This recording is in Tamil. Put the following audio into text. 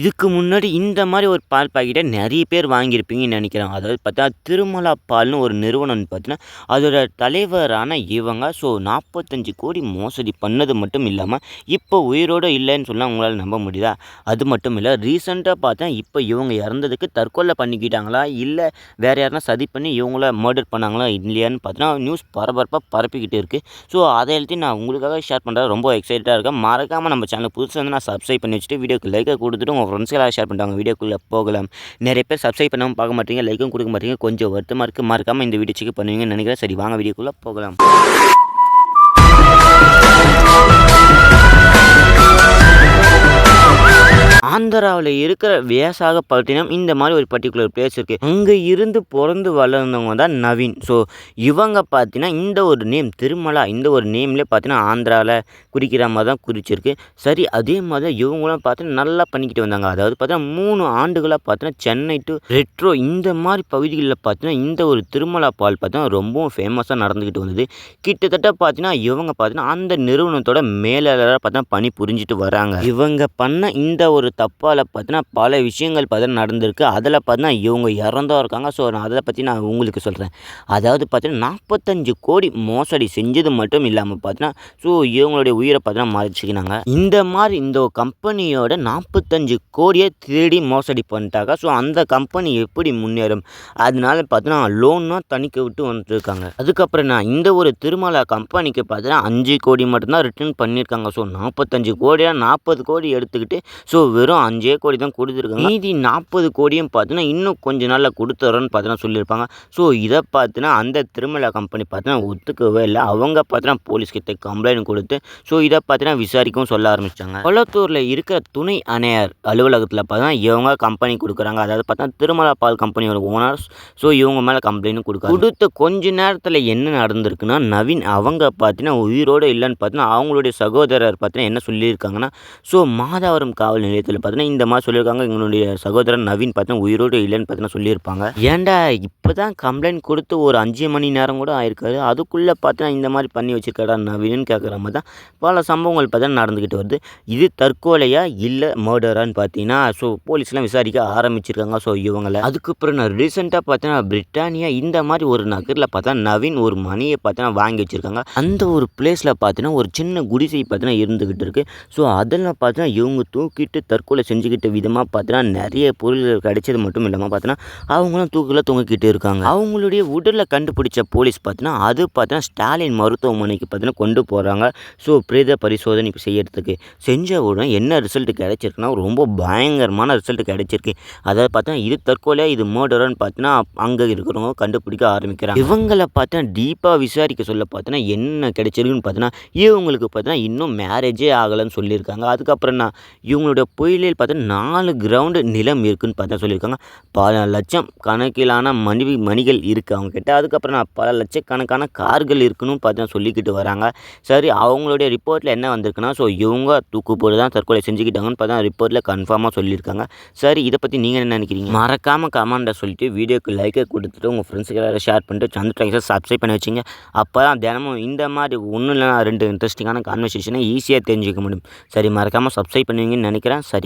இதுக்கு முன்னாடி இந்த மாதிரி ஒரு பால் பாக்கெட்டை நிறைய பேர் வாங்கியிருப்பீங்கன்னு நினைக்கிறேன். அதாவது பார்த்தா திருமலா பால்னு ஒரு நிறுவனம் பார்த்தீங்கன்னா அதோட தலைவரான இவங்க ஸோ நாற்பத்தஞ்சு கோடி மோசடி பண்ணது மட்டும் இல்லாமல் இப்போ உயிரோடு இல்லைன்னு சொன்னால் உங்களால் நம்ப முடியுதா? அது மட்டும் இல்லை ரீசெண்டாக பார்த்தா இப்போ இவங்க இறந்ததுக்கு தற்கொலை பண்ணிக்கிட்டாங்களா? இல்லை வேறு யாருனா சதி பண்ணி இவங்கள மர்டர் பண்ணாங்களா? இல்லையான்னு பார்த்தீங்கன்னா நியூஸ் பரபரப்பாக பரப்பிக்கிட்டு இருக்குது ஸோ அதை எழுதி நான் உங்களுக்காக ஷேர் பண்ணுறது ரொம்ப எக்ஸைட்டாக இருக்கேன். மறக்காமல் நம்ம சேனல் புதுசாக வந்து நான் சப்ஸ்கிரைப் பண்ணி வச்சுட்டு வீடியோக்கு லைக்கை கொடுத்துட்டு உங்கள் ஷேர் பண்ணிட்டாங்க வீடியோக்குள்ளே போகலாம். நிறைய பேர் சப்ஸ்கிரைப் பண்ணாமல் பார்க்க மாட்டீங்க லைக்கும் கொடுக்க மாட்டீங்க. கொஞ்சம் வருத்தமாக இருக்குது மறக்காமல் இந்த வீடியோ செக் பண்ணுவீங்கன்னு நினைக்கிறேன். சரி வாங்க வீடியோக்குள்ளே போகலாம். ஆந்திராவில் இருக்கிற வியாசாகப்பட்டினம் இந்த மாதிரி ஒரு பர்டிகுலர் பிளேஸ் இருக்குது அங்கே இருந்து பிறந்து வளர்ந்தவங்க தான் நவீன். ஸோ இவங்க பார்த்தீங்கன்னா இந்த ஒரு நேம் திருமலா இந்த ஒரு நேம்லேயே பார்த்தீங்கன்னா ஆந்திராவில் குறிக்கிற மாதிரி தான் குறிச்சிருக்கு. சரி அதே மாதிரி தான் இவங்களும் பார்த்தீங்கன்னா நல்லா பண்ணிக்கிட்டு வந்தாங்க. அதாவது பார்த்தீங்கன்னா மூணு ஆண்டுகளாக பார்த்தீங்கன்னா சென்னை டு ரெட்ரோ இந்த மாதிரி பகுதிகளில் பார்த்தீங்கன்னா இந்த ஒரு திருமலா பால் பார்த்தீங்கன்னா ரொம்பவும் ஃபேமஸாக நடந்துக்கிட்டு வந்தது. கிட்டத்தட்ட பார்த்தீங்கன்னா இவங்க பார்த்தீங்கன்னா அந்த நிறுவனத்தோட மேலாளராக பார்த்தீங்கன்னா பணி புரிஞ்சிட்டு வராங்க. இவங்க பண்ண இந்த ஒரு தப்பால் பார்த்தினா பல விஷயங்கள் பார்த்தினா நடந்திருக்கு. அதில் பார்த்தினா இவங்க இறந்தும் இருக்காங்க. ஸோ நான் அதை பற்றி நான் உங்களுக்கு சொல்கிறேன் அதாவது பார்த்தீங்கன்னா நாற்பத்தஞ்சு கோடி மோசடி செஞ்சது மட்டும் இல்லாமல் பார்த்தினா ஸோ இவங்களுடைய உயிரை பார்த்தினா மறைச்சிக்கினாங்க இந்த மாதிரி இந்த கம்பெனியோட நாற்பத்தஞ்சு கோடியை திருடி மோசடி பண்ணிட்டாங்க. ஸோ அந்த கம்பெனி எப்படி முன்னேறும்? அதனால பார்த்தீங்கன்னா லோன்னா தணிக்க விட்டு வந்துட்டுருக்காங்க அதுக்கப்புறம் நான் இந்த ஒரு திருமலா கம்பெனிக்கு பார்த்தீங்கன்னா அஞ்சு கோடி மட்டும்தான் ரிட்டர்ன் பண்ணியிருக்காங்க ஸோ நாற்பத்தஞ்சு கோடியாக நாற்பது கோடி எடுத்துக்கிட்டு ஸோ வெறும் அஞ்சே கோடி தான் கொடுத்துருக்காங்க. மீதி நாற்பது கோடியும் பார்த்தீங்கன்னா இன்னும் கொஞ்ச நாளில் கொடுத்துறோன்னு பார்த்தீங்கன்னா சொல்லியிருப்பாங்க. ஸோ இதை பார்த்தீங்கன்னா அந்த திருமலா கம்பெனி பார்த்தீங்கன்னா ஒத்துக்கவே இல்லை. அவங்க பார்த்தீங்கன்னா போலீஸ் கிட்ட கம்ப்ளைண்ட் கொடுத்து ஸோ இதை பார்த்தீங்கன்னா விசாரிக்கவும் சொல்ல ஆரம்பிச்சிட்டாங்க. கொளத்தூரில் இருக்கிற துணை அணையர் அலுவலகத்தில் பார்த்தீங்கன்னா இவங்க கம்பெனி கொடுக்குறாங்க. அதாவது பார்த்தா திருமலா பால் கம்பெனியோட ஓனர்ஸ் ஸோ இவங்க மேலே கம்ப்ளைண்ட்டும் கொடுக்க கொடுத்த கொஞ்ச நேரத்தில் என்ன நடந்திருக்குன்னா நவீன் அவங்க பார்த்தீங்கன்னா உயிரோடு இல்லைன்னு பார்த்தீங்கன்னா அவங்களுடைய சகோதரர் பார்த்தீங்கன்னா என்ன சொல்லியிருக்காங்கன்னா ஸோ மாதாவரம் காவல் நிலையத்தில் பார்த்தீங்கன்னா இந்த மாதிரி சொல்லியிருக்காங்க. எங்களுடைய சகோதரன் நவீன் பார்த்தீங்கன்னா உயிரோடு இல்லைன்னு பார்த்தீங்கன்னா சொல்லியிருப்பாங்க. ஏன்டா இப்போ தான் கம்ப்ளைண்ட் கொடுத்து ஒரு அஞ்சு மணி நேரம் கூட ஆயிருக்காரு. அதுக்குள்ளே பார்த்தீங்கன்னா இந்த மாதிரி பண்ணி வச்சிருக்காடா நவீன்னு கேட்குற மாதிரி தான் பல சம்பவங்கள் பார்த்தீங்கன்னா நடந்துக்கிட்டு வருது. இது தற்கொலையா இல்லை மர்டரான்னு பார்த்தீங்கன்னா ஸோ போலீஸ்லாம் விசாரிக்க ஆரம்பிச்சிருக்காங்க. ஸோ இவங்களை அதுக்கப்புறம் நான் ரீசெண்டாக பார்த்தீங்கன்னா பிரிட்டானியா இந்த மாதிரி ஒரு நகரில் பார்த்தா நவீன் ஒரு மணியை பார்த்தீங்கன்னா வாங்கி வச்சுருக்காங்க. அந்த ஒரு பிளேஸில் பார்த்தீங்கன்னா ஒரு சின்ன குடிசை பார்த்தீங்கன்னா இருந்துக்கிட்டு இருக்குது ஸோ அதில் பார்த்தீங்கன்னா இவங்க தூக்கிட்டு தற்கொலை செஞ்சுக்கிட்ட விதமாக பார்த்தீங்கன்னா நிறைய பொருள்கள் கிடைச்சது மட்டும் இல்லாமல் பார்த்தீங்கன்னா அவங்களும் தூக்கில் தொங்கிக்கிட்டு இருக்காங்க. அவங்களுடைய உடலில் கண்டுபிடிச்ச போலீஸ் பார்த்தீங்கன்னா அது பார்த்தீங்கன்னா ஸ்டாலின் மருத்துவமனைக்கு பார்த்தீங்கன்னா கொண்டு போகிறாங்க ஸோ பிரேத பரிசோதனை செய்யறதுக்கு. செஞ்ச உடனே என்ன ரிசல்ட் கிடைச்சிருக்குன்னா ரொம்ப பயங்கரமான ரிசல்ட் கிடைச்சிருக்கு. அதாவது பார்த்தோன்னா இது தற்கொலையாக இது மர்டர்னு பார்த்தீங்கன்னா அங்கே இருக்கிறவங்க கண்டுபிடிக்க ஆரம்பிக்கிறாங்க. இவங்களை பார்த்தா டீப்பாக விசாரிக்க சொல்ல பார்த்தீங்கன்னா என்ன கிடைச்சிருக்குன்னு பார்த்தீங்கன்னா இவங்களுக்கு பார்த்தீங்கன்னா இன்னும் மேரேஜே ஆகலைன்னு சொல்லியிருக்காங்க. அதுக்கப்புறம் நான் இவங்களுடைய கோயிலில் பார்த்தா நாலு கிரவுண்டு நிலம் இருக்குதுன்னு பார்த்தா சொல்லியிருக்காங்க. பல லட்சம் கணக்கிலான மணி மணிகள் இருக்குது அவங்கக்கிட்ட அதுக்கப்புறம் நான் பல லட்சக்கணக்கான கார்கள் இருக்குன்னு பார்த்தா சொல்லிக்கிட்டு வராங்க. சரி அவங்களுடைய ரிப்போர்ட்டில் என்ன வந்திருக்குன்னா ஸோ இவங்க தூக்கு போட்டு தான் தற்கொலை செஞ்சுக்கிட்டாங்கன்னு பார்த்தா ரிப்போர்ட்டில் கன்ஃபார்மாக சொல்லியிருக்காங்க. சரி இதை பற்றி நீங்கள் என்ன நினைக்கிறீங்க? மறக்காமல் கமெண்ட்டை சொல்லிட்டு வீடியோக்கு லைக்கை கொடுத்துட்டு உங்கள் ஃப்ரெண்ட்ஸுக்கு எல்லாரும் ஷேர் பண்ணிட்டு சந்திர ட்ரைஸை சப்ஸ்கிரைப் பண்ணி வச்சிங்க. அப்போ தான் தினமும் இந்த மாதிரி ஒன்று இல்லைனா ரெண்டு இன்ட்ரெஸ்டிங்கான கான்வர்சேஷனை ஈஸியாக தெரிஞ்சுக்க முடியும். சரி மறக்காமல் சப்ஸ்கிரைப் பண்ணுவீங்கன்னு நினைக்கிறேன். சரி